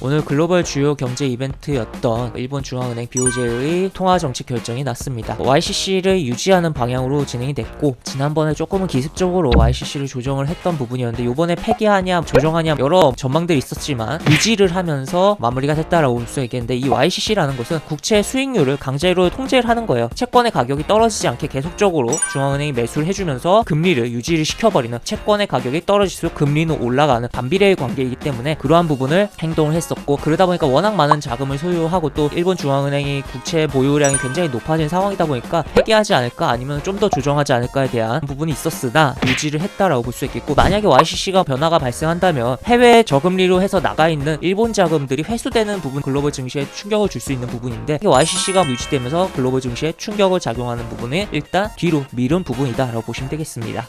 오늘 글로벌 주요 경제 이벤트였던 일본 중앙은행 BOJ의 통화 정책 결정이 났습니다. YCC를 유지하는 방향으로 진행이 됐고 지난번에 조금은 기습적으로 YCC를 조정을 했던 부분이었는데 이번에 폐기하냐 조정하냐 여러 전망들이 있었지만 유지를 하면서 마무리가 됐다라고 볼 수 있겠는데 이 YCC라는 것은 국채 수익률을 강제로 통제를 하는 거예요. 채권의 가격이 떨어지지 않게 계속적으로 중앙은행이 매수를 해주면서 금리를 유지를 시켜버리는 채권의 가격이 떨어질수록 금리는 올라가는 반비례의 관계이기 때문에 그러한 부분을 행동을 했 었고 그러다 보니까 워낙 많은 자금을 소유하고 또 일본 중앙은행이 국채 보유량이 굉장히 높아진 상황이다 보니까 폐기하지 않을까 아니면 좀 더 조정하지 않을까에 대한 부분이 있었으나 유지를 했다라고 볼 수 있겠고 만약에 YCC가 변화가 발생한다면 해외 저금리로 해서 나가 있는 일본 자금들이 회수되는 부분 글로벌 증시에 충격을 줄 수 있는 부분인데 YCC가 유지되면서 글로벌 증시에 충격을 작용하는 부분이 일단 뒤로 미룬 부분이다라고 보시면 되겠습니다.